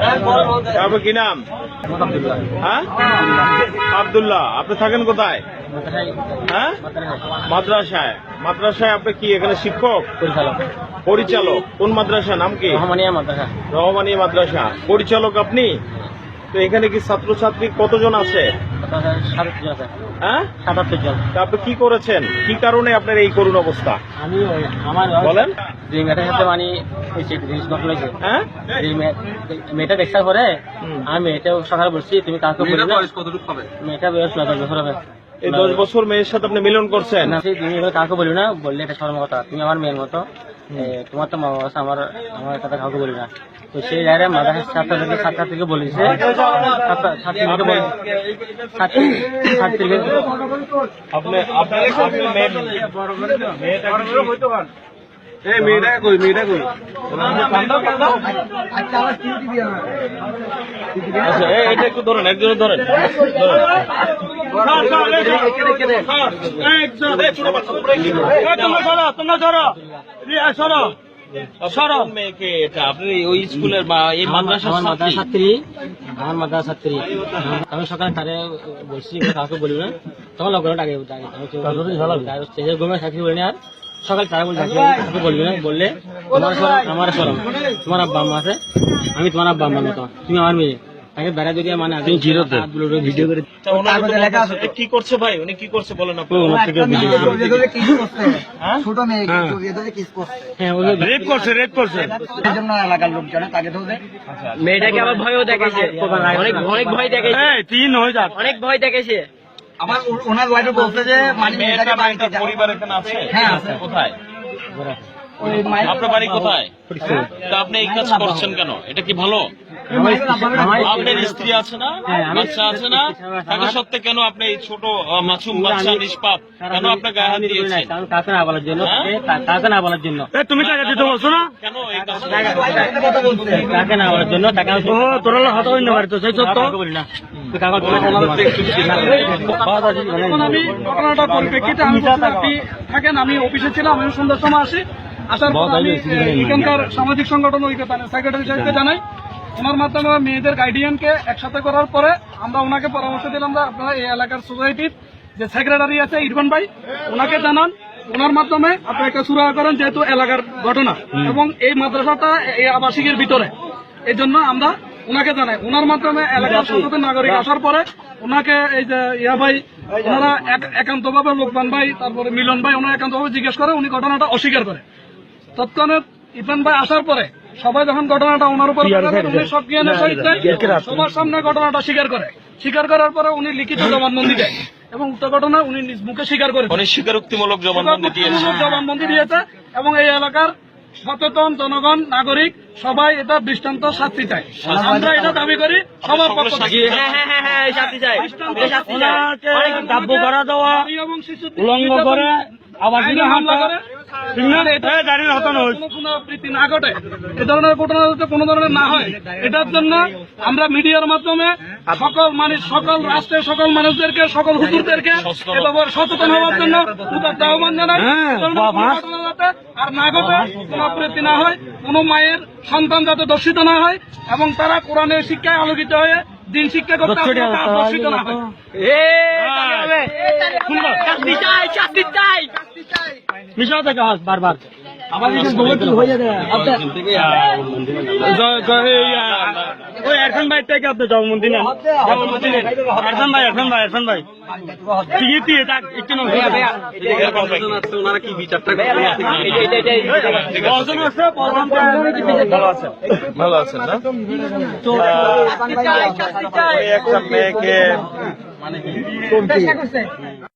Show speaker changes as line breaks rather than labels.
আপনার কি নাম? হ্যাঁ? আবদুল্লাহ আপনি থাকেন কোথায়? হ্যাঁ? মাদ্রাসায়। মাদ্রাসায় আপনি কি এখানে শিক্ষক?
পরিচালক
পরিচালক। কোন মাদ্রাসা? নাম কি?
রহমানিয়া মাদ্রাসা।
রহমানিয়া মাদ্রাসা। পরিচালক আপনি? তো এখানে কি ছাত্রছাত্রী কতজন আছে? হ্যাঁ? আপনি কি করেছেন? কি কারণে আপনার এই করুণ অবস্থা?
আমি আমার
বলেন।
যে মেয়েটার সাথে মানে জিনিস ঘটনা হয়েছে।
হ্যাঁ?
মেয়েটা দেখার পরে আমি মেয়েটা সকালে বলছি তুমি কাউকে বলি না। মেয়েটা বয়স নয় দশ বছর হবে।
এই দশ বছর মেয়ের সাথে আপনি মিলন করছেন?
না, তুমি এগুলো কাউকে বলি না বললে এটা শর্ম কথা তুমি আমার মেয়ের মতো। তোমার তো মা বাবা আছে, আমার আমার কথা কাউকে বলি না। তো সেই জায়গায় মাদ্রাসার ছাত্রদেরকে ছাত্রীকে বলেছে ছাত্র- ছাত্রীকে বলে ছাত্রী ছাত্রীকে
আপনি আপনি আপনি
এই মেয়েটা কই মেয়েটা কই?
আচ্ছা এটা একটু ধরেন একজনে ধরেন। ধরেন। আপনার কোন মেয়েকে এটা আপনি ওই স্কুলের বা এই মাদ্রাসার ছাত্রী?
ছাত্রী। আমার মাদ্রাসা ছাত্রী। আমি সকালে তারে বলছি কাউকে বলি না? তখন লকডাউন আগে ঘুমে চাকরি বলি না আর? সকালে তারা বলছে কাউকে বলবি না? বললে তোমার সরম আমার সরম তোমার আব্বা আম্মা আছে। আমি তোমার আব্বা আম্মার মতো। তুমি আমার মেয়ে। তাকে বেড়া যদি মানে আগে জিরোতে ভিডিও করে
আচ্ছা, ওনার তো। বলতেছে, এ কি করছে ভাই? উনি কি করছে বলেন আপনি?
ওনার থেকে ভিডিও করে।
হ্যাঁ?
ছোট মেয়েকে এদের কিস করছে।
হ্যাঁ ওগুলো
রেপ করছে রেপ করছে।
এই জন্য এলাকার লোকজনে তাকে ধরে
মেয়েটাকে আবার ভয়ও দেখেছে অনেক অনেক ভয় দেখেছে
তিন হয়ে যাক।
অনেক ভয় দেখেছে
আমার ওনার ওয়াইফে বলছে যে মানে মেয়েটাকে বাড়িতে
পরিবার এখানে আছে?
হ্যাঁ, আছে।
কোথায়? আপনার বাড়ি কোথায়? তা আপনি এই কাজ করছেন কেন? এটা কি ভালো? আপনার স্ত্রী আছে না
হ্যাঁ,
বাচ্চা আছে না তাকে সত্ত্বে কেন আপনি এই ছোট মাসুম বাচ্চা নিষ্পাপ কেন আপনার গায়ে হাত দিয়েছেন
না বলার জন্য
হ্যাঁ?
না বলার জন্য
তুমি টাকা দিতে বলছো না কেন
কাকে না বলার জন্য তাকে ও তোর হাত হইন না তো সেই সত্য বলি না তুই কাকে
এখন আমি ঘটনাটার পরিপ্রেক্ষিতে আমি থাকেন আমি অফিসে ছিলাম আমি সন্ধ্যার সময় আসি আসার পর আমি এখানকার সামাজিক সংগঠন সেক্রেটারি সাহেবকে জানাই ওনার মাধ্যমে মেয়েদের গাইডিয়ানকে একসাথে করার পরে আমরা ওনাকে পরামর্শ দিলাম যে আপনারা এই এলাকার সোসাইটির যে সেক্রেটারি আছে ইরফান ভাই ওনাকে জানান। ওনার মাধ্যমে আপনি একটা সুরা করেন যেহেতু এলাকার ঘটনা। এবং এই মাদ্রাসাটা এই আবাসিকের ভিতরে। এই জন্য আমরা ওনাকে জানাই। ওনার মাধ্যমে এলাকার সচেতন নাগরিক আসার পরে ওনাকে এই যে ইয়া ভাই ওনারা একান্ত ভাবে লোকমান ভাই তারপরে মিলন ভাই ওনারা একান্ত ভাবে জিজ্ঞেস করে উনি ঘটনাটা অস্বীকার করে। তৎক্ষণাৎ ইরফান ভাই আসার পরে সবাই যখন ঘটনাটা ওনার উপর উনি সব জ্ঞানের সহিত সবার সামনে ঘটনাটা স্বীকার করে। স্বীকার করার পরে উনি লিখিত জবানবন্দি দেয়। এবং উক্ত ঘটনা উনি নিজ মুখে স্বীকার করে
উনি স্বীকারোক্তিমূলক জবানবন্দি
দিয়েছে এবং এই এলাকার সচেতন জনগণ নাগরিক সবাই এটা দৃষ্টান্ত শাস্তি চায়। আমরা এটা দাবি করি সবার পক্ষ থেকে।
হ্যাঁ হ্যাঁ হ্যাঁ চাই। চাই
করা দেওয়া উলঙ্গ করে আবার হামলা করে পুনরাবৃত্তি না ঘটে। এ ধরনের ঘটনা যাতে কোনো ধরনের না হয় এটার জন্য আমরা মিডিয়ার মাধ্যমে সকল মানুষ সকল রাষ্ট্রের সকল মানুষদেরকে সকল হুজুরদেরকে এ ব্যাপারে সচেতন হওয়ার জন্য আহ্বান জানাই। যাতে আর না ঘটে পুনরাবৃত্তি না হয় কোনো মায়ের সন্তান যাতে দর্শিত না হয় এবং তারা কোরআনের শিক্ষায় আলোকিত হয়ে দিন শিক্ষা করতে দর্শিত না হয়।
শাস্তি চাই শাস্তি চাই মিশা থেকে হাস বারবার ওই এরফান ভাই থেকে আপনি জবানবন্দি নেন এরফান ভাই এরফান ভাই এরফান ভাই ঠিকই দিয়ে থাক একটু না
ওনারা কি বিচারটা
ভালো আছেন না একটা মেয়েকে